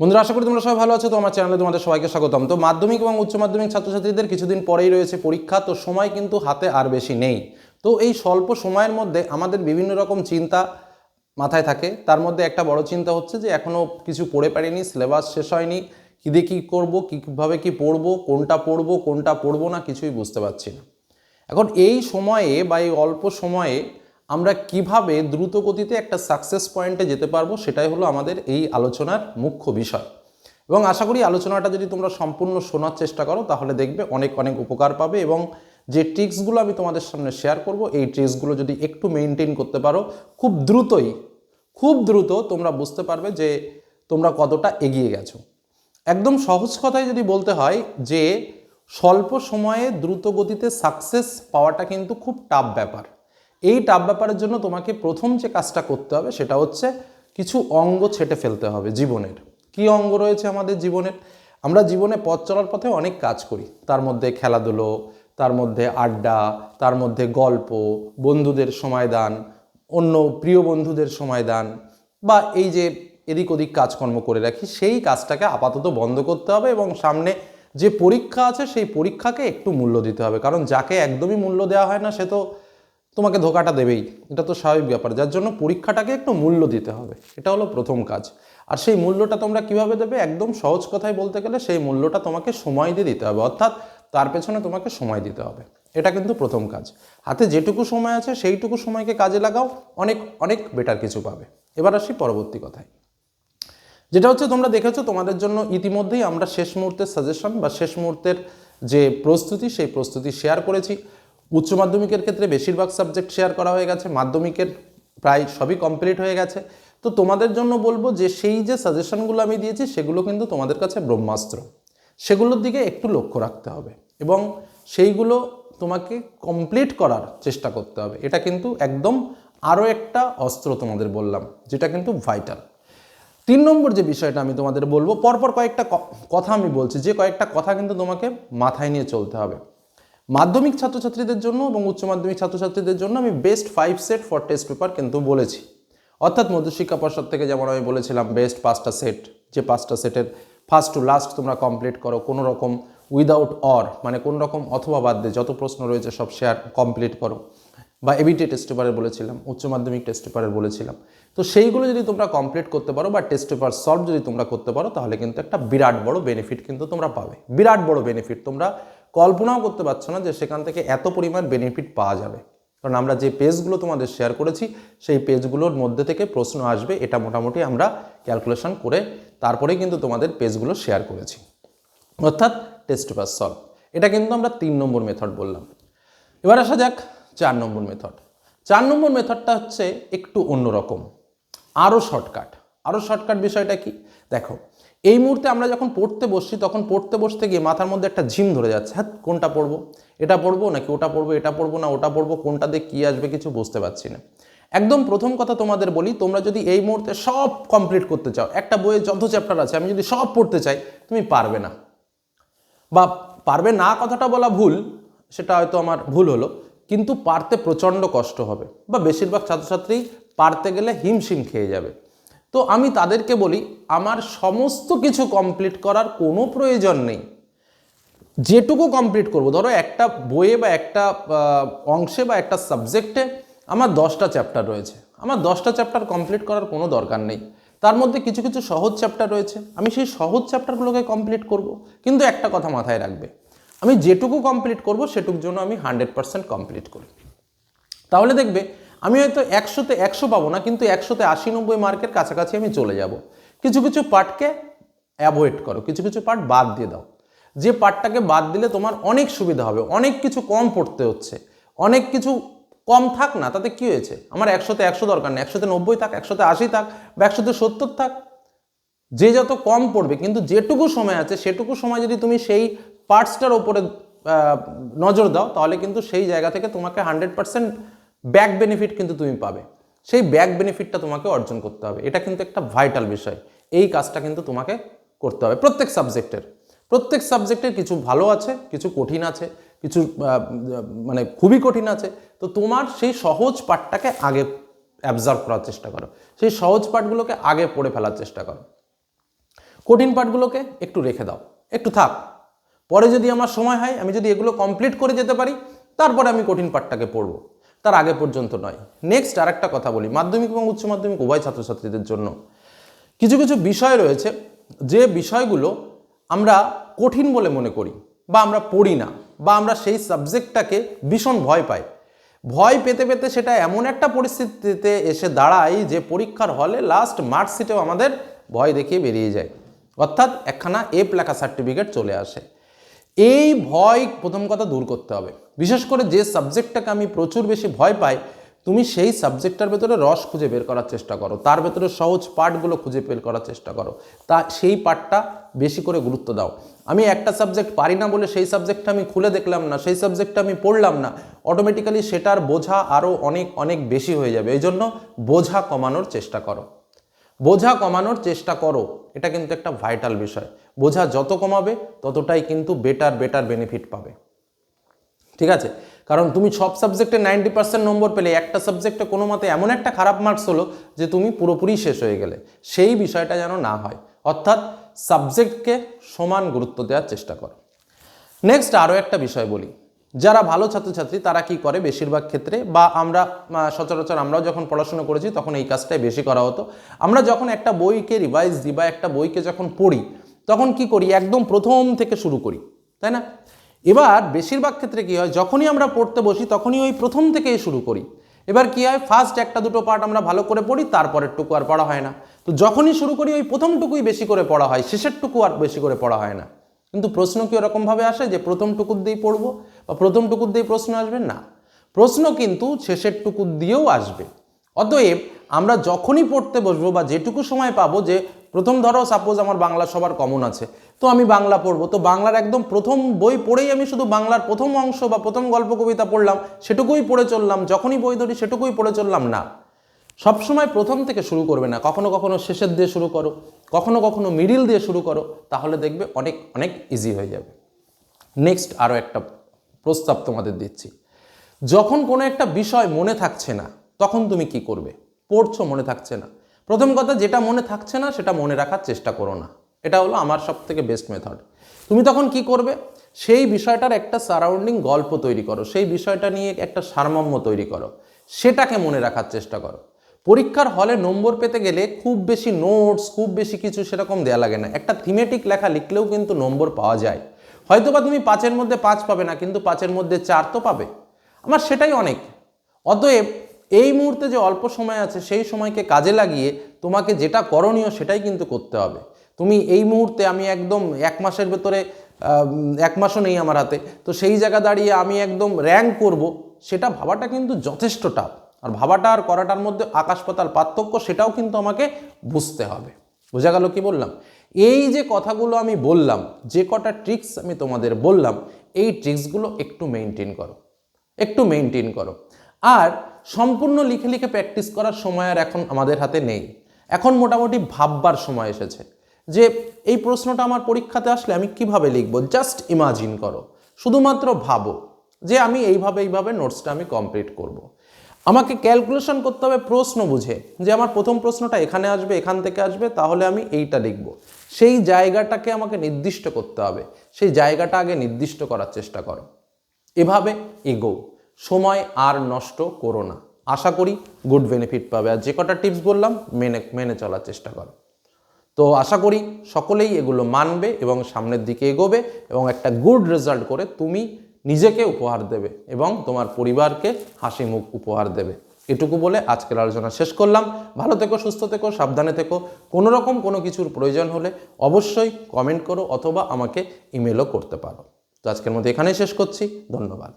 বন্ধুরা, আশা করি তোমরা সবাই ভালো আছো। তো আমার চ্যানেলে তোমাদের সবাইকে স্বাগতম। তো মাধ্যমিক এবং উচ্চ মাধ্যমিক ছাত্রছাত্রীদের কিছুদিন পরেই রয়েছে পরীক্ষা, তো সময় কিন্তু হাতে আর বেশি নেই। তো এই স্বল্প সময়ের মধ্যে আমাদের বিভিন্ন রকম চিন্তা মাথায় থাকে। তার মধ্যে একটা বড় চিন্তা হচ্ছে যে এখনও কিছু পড়ে পারিনি, সিলেবাস শেষ হয়নি। কী দিয়ে কী করব কীভাবে কী পড়ব, কোনটা পড়ব কোনটা পড়ব না কিছুই বুঝতে পারছি না। এখন এই সময়ে বা এই অল্প সময়ে আমরা কীভাবে দ্রুত গতিতে একটা সাকসেস পয়েন্টে যেতে পারব সেটাই হলো আমাদের এই আলোচনার মুখ্য বিষয়। এবং আশা করি আলোচনাটা যদি তোমরা সম্পূর্ণ শোনার চেষ্টা করো, তাহলে দেখবে অনেক অনেক উপকার পাবে এবং যে ট্রিক্সগুলো আমি তোমাদের সামনে শেয়ার করব, এই ট্রিক্সগুলো যদি একটু মেনটেন করতে পারো, খুব দ্রুতই, খুব দ্রুত তোমরা বুঝতে পারবে যে তোমরা কতটা এগিয়ে গেছো। একদম সহজ কথায় যদি বলতে হয় যে, স্বল্প সময়ে দ্রুত গতিতে সাকসেস পাওয়াটা কিন্তু খুব টাফ ব্যাপার। এই টাফ ব্যাপারের জন্য তোমাকে প্রথম যে কাজটা করতে হবে সেটা হচ্ছে কিছু অঙ্গ ছেটে ফেলতে হবে জীবনের। কি অঙ্গ রয়েছে আমাদের জীবনের? আমরা জীবনে পথ চলার পথে অনেক কাজ করি। তার মধ্যে খেলাধুলো, তার মধ্যে আড্ডা, তার মধ্যে গল্প, বন্ধুদের সময় দান, অন্য প্রিয় বন্ধুদের সময় দান, বা এই যে এদিক ওদিক কাজকর্ম করে রাখি, সেই কাজটাকে আপাতত বন্ধ করতে হবে এবং সামনে যে পরীক্ষা আছে, সেই পরীক্ষাকে একটু মূল্য দিতে হবে। কারণ যাকে একদমই মূল্য দেওয়া হয় না, সে তো তোমাকে ধোকাটা দেবেই। এটা তো স্বাভাবিক ব্যাপার। যার জন্য পরীক্ষাটাকে একটু মূল্য দিতে হবে। এটা হলো প্রথম কাজ। আর সেই মূল্যটা তোমরা কীভাবে দেবে? একদম সহজ কথায় বলতে গেলে সেই মূল্যটা তোমাকে সময় দিয়ে দিতে হবে। অর্থাৎ তার পেছনে তোমাকে সময় দিতে হবে। এটা কিন্তু প্রথম কাজ। হাতে যেটুকু সময় আছে, সেইটুকু সময়কে কাজে লাগাও। অনেক অনেক বেটার কিছু পাবে। এবার আসি পরবর্তী কথায়। যেটা হচ্ছে, তোমরা দেখেছ, তোমাদের জন্য ইতিমধ্যেই আমরা শেষ মুহূর্তের সাজেশন বা শেষ মুহূর্তের যে প্রস্তুতি, সেই প্রস্তুতি শেয়ার করেছি। উচ্চ মাধ্যমিকের ক্ষেত্রে বেশিরভাগ সাবজেক্ট শেয়ার করা হয়ে গেছে, মাধ্যমিকের প্রায় সবই কমপ্লিট হয়ে গেছে। তো তোমাদের জন্য বলব যে সেই যে সাজেশনগুলো আমি দিয়েছি, সেগুলো কিন্তু তোমাদের কাছে ব্রহ্মাস্ত্র। সেগুলোর দিকে একটু লক্ষ্য রাখতে হবে এবং সেইগুলো তোমাকে কমপ্লিট করার চেষ্টা করতে হবে। এটা কিন্তু একদম আরও একটা অস্ত্র তোমাদের বললাম, যেটা কিন্তু ভাইটাল তিন নম্বর যে বিষয়টা আমি তোমাদের বলব, পরপর কয়েকটা কথা আমি বলছি, যে কয়েকটা কথা কিন্তু তোমাকে মাথায় নিয়ে চলতে হবে। মাধ্যমিক ছাত্রছাত্রীদের জন্য এবং উচ্চ মাধ্যমিক ছাত্রছাত্রীদের জন্য আমি best five set for test paper কিন্তু বলেছি। অর্থাৎ মধ্যশিক্ষা পর্ষদ থেকে যেমন আমি বলেছিলাম বেস্ট পাঁচটা সেট যে পাঁচটা সেটের ফার্স্ট টু লাস্ট তোমরা কমপ্লিট করো, কোনো রকম উইদাউট অর মানে কোন রকম অথবা বাদ দিয়ে যত প্রশ্ন রয়েছে সব শেয়ার কমপ্লিট করো। বা এবিটি টেস্ট পেপারের বলেছিলাম, উচ্চ মাধ্যমিক টেস্ট পেপারের বলেছিলাম। তো সেইগুলো যদি তোমরা কমপ্লিট করতে পারো বা টেস্ট পেপার সলভ যদি তোমরা করতে পারো, তাহলে কিন্তু একটা বিরাট বড় বেনিফিট কিন্তু তোমরা পাবে। বিরাট বড় বেনিফিট তোমরা কল্পনাও করতে পারছ না যে সেখান থেকে এত পরিমাণ বেনিফিট পাওয়া যাবে। কারণ আমরা যে পেজগুলো তোমাদের শেয়ার করেছি, সেই পেজগুলোর মধ্যে থেকে প্রশ্ন আসবে, এটা মোটামুটি আমরা ক্যালকুলেশন করে তারপরেই কিন্তু তোমাদের পেজগুলো শেয়ার করেছি। অর্থাৎ টেস্ট পেপার সলভ এটা কিন্তু আমরা তিন নম্বর মেথড বললাম। এবার আসা যাক চার নম্বর মেথড চার নম্বর মেথডটা হচ্ছে একটু অন্যরকম। আরও শর্টকাট আরও শর্টকাট বিষয়টা কি? দেখো এই মুহূর্তে আমরা যখন পড়তে বসছি, তখন পড়তে বসতে গিয়ে মাথার মধ্যে একটা ঝিম ধরে যাচ্ছে। হ্যাঁ কোনটা পড়ব? এটা পড়ব নাকি ওটা পড়ব, এটা পড়ব না, ওটা পড়ব, কোনটা দিয়ে কী আসবে কিছু বুঝতে পারছি না। একদম প্রথম কথা তোমাদের বলি, তোমরা যদি এই মুহূর্তে সব কমপ্লিট করতে চাও, একটা বইয়ে যত চ্যাপ্টার আছে, আমি যদি সব পড়তে চাই, তুমি পারবে না। বা পারবে না কথাটা বলা ভুল, সেটা হয়তো আমার ভুল হলো, কিন্তু পারতে প্রচণ্ড কষ্ট হবে। বা বেশিরভাগ ছাত্রছাত্রী পারতে গেলে হিমশিম খেয়ে যাবে। তো আমি তাদেরকে বলি, আমার সমস্ত কিছু কমপ্লিট করার কোনো প্রয়োজন নেই। যেটুকু কমপ্লিট করব, ধরো একটা বইয়ে বা একটা অংশে বা একটা সাবজেক্টে আমার দশটা চ্যাপ্টার রয়েছে। আমার দশটা চ্যাপ্টার কমপ্লিট করার কোনো দরকার নেই। তার মধ্যে কিছু কিছু সহজ চ্যাপ্টার রয়েছে। আমি সেই সহজ চ্যাপ্টারগুলোকে কমপ্লিট করব। কিন্তু একটা কথা মাথায় রাখবে, আমি যেটুকু কমপ্লিট করব, সেটুকুর জন্য আমি হান্ড্রেড পার্সেন্ট কমপ্লিট করি। তাহলে দেখবে আমি হয়তো একশোতে একশো পাবো না, কিন্তু একশোতে আশি নব্বই মার্কের কাছাকাছি আমি চলে যাব। কিছু কিছু পার্টকে অ্যাভয়েড করো, কিছু কিছু পার্ট বাদ দিয়ে দাও। যে পার্টটাকে বাদ দিলে তোমার অনেক সুবিধা হবে, অনেক কিছু কম পড়তে হচ্ছে, অনেক কিছু কম থাক না, তাতে কি হয়েছে? আমার একশোতে একশো দরকার নেই, একশোতে নব্বই থাক, একশোতে আশি থাক বা একশোতে সত্তর থাক। যে যত কম পড়বে, কিন্তু যেটুকু সময় আছে, সেটুকু সময় যদি তুমি সেই পার্টসটার ওপরে নজর দাও, তাহলে কিন্তু সেই জায়গা থেকে তোমাকে হান্ড্রেড পার্সেন্ট ব্যাক বেনিফিট কিন্তু তুমি পাবে। সেই ব্যাক বেনিফিটটা তোমাকে অর্জন করতে হবে। এটা কিন্তু একটা ভাইটাল বিষয়। এই কাজটা কিন্তু তোমাকে করতে হবে প্রত্যেক সাবজেক্টের। প্রত্যেক সাবজেক্টের কিছু ভালো আছে, কিছু কঠিন আছে, কিছু মানে খুবই কঠিন আছে। তো তোমার সেই সহজ পাঠটাকে আগে অ্যাবজার্ভ করার চেষ্টা করো। সেই সহজ পাঠগুলোকে আগে পড়ে ফেলার চেষ্টা করো। কঠিন পাঠগুলোকে একটু রেখে দাও। একটু থাক। পরে যদি আমার সময় হয়, আমি যদি এগুলো কমপ্লিট করে যেতে পারি, তারপরে আমি কঠিন পাঠটাকে পড়ব। তার আগে পর্যন্ত নয়। নেক্সট আর একটা কথা বলি, মাধ্যমিক এবং উচ্চ মাধ্যমিক উভয় ছাত্রছাত্রীদের জন্য। কিছু কিছু বিষয় রয়েছে, যে বিষয়গুলো আমরা কঠিন বলে মনে করি বা আমরা পড়ি না বা আমরা সেই সাবজেক্টটাকে ভীষণ ভয় পাই। ভয় পেতে পেতে সেটা এমন একটা পরিস্থিতিতে এসে দাঁড়ায় যে পরীক্ষার হলে লাস্ট মার্কশিটেও আমাদের ভয় দেখিয়ে বেরিয়ে যায়। অর্থাৎ একখানা এপ লেখা সার্টিফিকেট চলে আসে। এই ভয় প্রথম কথা দূর করতে হবে। বিশেষ করে যে সাবজেক্টটাকে আমি প্রচুর বেশি ভয় পাই, তুমি সেই সাবজেক্টটার ভেতরে রস খুঁজে বের করার চেষ্টা করো। তার ভেতরে সহজ পার্টগুলো খুঁজে বের করার চেষ্টা করো। তা সেই পার্টটা বেশি করে গুরুত্ব দাও। আমি একটা সাবজেক্ট পারি না বলে সেই সাবজেক্টটা আমি খুলে দেখলাম না, সেই সাবজেক্টটা আমি পড়লাম না অটোমেটিক্যালি সেটার বোঝা আরও অনেক অনেক বেশি হয়ে যাবে। এই জন্য বোঝা কমানোর চেষ্টা করো। বোঝা কমানোর চেষ্টা করো। এটা কিন্তু একটা ভাইটাল বিষয়। বোঝা যত কমাবে, ততটাই কিন্তু বেটার বেটার বেনিফিট পাবে। ঠিক আছে? কারণ তুমি সব সাবজেক্টে নাইনটি পার্সেন্ট নম্বর পেলে, একটা সাবজেক্টে কোনো মতে এমন একটা খারাপ মার্কস হলো যে তুমি পুরোপুরি শেষ হয়ে গেলে। সেই বিষয়টা যেন না হয়। অর্থাৎ সাবজেক্টকে সমান গুরুত্ব দেওয়ার চেষ্টা করো। নেক্সট আরও একটা বিষয় বলি। যারা ভালো ছাত্রছাত্রী, তারা কি করে বেশিরভাগ ক্ষেত্রে? বা আমরা সচরাচর আমরাও যখন পড়াশোনা করেছি, তখন এই কাজটাই বেশি করা হতো। আমরা যখন একটা বইকে রিভাইজ দিই বা একটা বইকে যখন পড়ি, তখন কি করি? একদম প্রথম থেকে শুরু করি, তাই না? এবার বেশিরভাগ ক্ষেত্রে কি হয়? যখনই আমরা পড়তে বসি, তখনই ওই প্রথম থেকেই শুরু করি। এবার কি হয়? ফার্স্ট একটা দুটো পার্ট আমরা ভালো করে পড়ি তারপরের টুকু আর পড়া হয় না। তো যখনই শুরু করি, ওই প্রথমটুকুই বেশি করে পড়া হয় শেষের টুকু আর বেশি করে পড়া হয় না। কিন্তু প্রশ্ন কি ওরকমভাবে আসে? যে প্রথম টুকুর দিয়েই পড়ব? বা প্রথম টুকুর দিয়ে প্রশ্ন আসবে? না। প্রশ্ন কিন্তু শেষের টুকুর দিয়েও আসবে। অতএব আমরা যখনই পড়তে বসবো বা যেটুকু সময় পাবো যে, প্রথম ধরো সাপোজ আমার বাংলা সবার কমন আছে, তো আমি বাংলা পড়ব। তো বাংলার একদম প্রথম বই পড়েই আমি শুধু বাংলার প্রথম অংশ বা প্রথম গল্প কবিতা পড়লাম, সেটুকুই পড়ে চললাম, যখনই বই ধরি সেটুকুই পড়ে চললাম না। সবসময় প্রথম থেকে শুরু করবে না। কখনো কখনো শেষের দিয়ে শুরু করো, কখনো কখনো মিডিল দিয়ে শুরু করো, তাহলে দেখবে অনেক অনেক ইজি হয়ে যাবে। নেক্সট আরও একটা প্রস্তাব তোমাদের দিচ্ছি। যখন কোনো একটা বিষয় মনে থাকছে না, তখন তুমি কি করবে? পড়ছো, মনে থাকছে না। প্রথম কথা, যেটা মনে থাকছে না, সেটা মনে রাখার চেষ্টা করো না। এটা হলো আমার সব থেকে বেস্ট মেথড তুমি তখন কি করবে? সেই বিষয়টার একটা সারাউন্ডিং গল্প তৈরি করো। সেই বিষয়টা নিয়ে একটা সারমর্ম তৈরি করো। সেটাকে মনে রাখার চেষ্টা করো। পরীক্ষার হলে নম্বর পেতে গেলে খুব বেশি নোটস খুব বেশি কিছু সেরকম দেওয়া লাগে না। একটা থিমেটিক লেখা লিখলেও কিন্তু নম্বর পাওয়া যায়। হয়তোবা তুমি পাঁচের মধ্যে পাঁচ পাবে না, কিন্তু পাঁচের মধ্যে চার তো পাবে। আমার সেটাই অনেক। অতএব এই মুহূর্তে যে অল্প সময় আছে, সেই সময়কে কাজে লাগিয়ে তোমাকে যেটা করণীয় সেটাই কিন্তু করতে হবে। তুমি এই মুহূর্তে আমি একদম এক মাসের ভেতরে এক মাসও নেই আমার হাতে, তো সেই জায়গা দাঁড়িয়ে আমি একদম র্যাঙ্ক করব, সেটা ভাবাটা কিন্তু যথেষ্ট টাফ আর ভাবাটা আর করাটার মধ্যে আকাশ পাতাল পার্থক্য, সেটাও কিন্তু আমাকে বুঝতে হবে। বোঝা গেল কি বললাম? এই যে কথাগুলো আমি বললাম, যে কটা ট্রিক্স আমি তোমাদের বললাম, এই ট্রিক্সগুলো একটু মেনটেন করো। একটু মেনটেন করো। আর সম্পূর্ণ লিখে লিখে প্র্যাকটিস করার সময় আর এখন আমাদের হাতে নেই। এখন মোটামুটি ভাববার সময় এসেছে যে এই প্রশ্নটা আমার পরীক্ষাতে আসলে আমি কীভাবে লিখব? জাস্ট ইমাজিন করো। শুধুমাত্র ভাবো যে আমি এইভাবে এইভাবে নোটসটা আমি কমপ্লিট করব। আমাকে ক্যালকুলেশন করতে হবে প্রশ্ন বুঝে, যে আমার প্রথম প্রশ্নটা এখানে আসবে, এখান থেকে আসবে, তাহলে আমি এইটা লিখব। সেই জায়গাটাকে আমাকে নির্দিষ্ট করতে হবে, সেই জায়গাটা আগে নির্দিষ্ট করার চেষ্টা করো। এভাবে এগো, সময় আর নষ্ট করো না। আশা করি গুড বেনিফিট পাবে। আর যে কটা টিপস বললাম, মেনে মেনে চলার চেষ্টা করো। তো আশা করি সকলেই এগুলো মানবে এবং সামনের দিকে এগোবে এবং একটা গুড রেজাল্ট করে তুমি নিজেকে উপহার দেবে এবং তোমার পরিবারকে হাসি মুখ উপহার দেবে। এটুকু বলে আজকের আলোচনা শেষ করলাম। ভালো থেকো, সুস্থ থেকো, সাবধানে থেকো। কোনো রকম কোনো কিছুর প্রয়োজন হলে অবশ্যই কমেন্ট করো অথবা আমাকে ইমেলও করতে পারো। তো আজকের মধ্যে এখানেই শেষ করছি। ধন্যবাদ।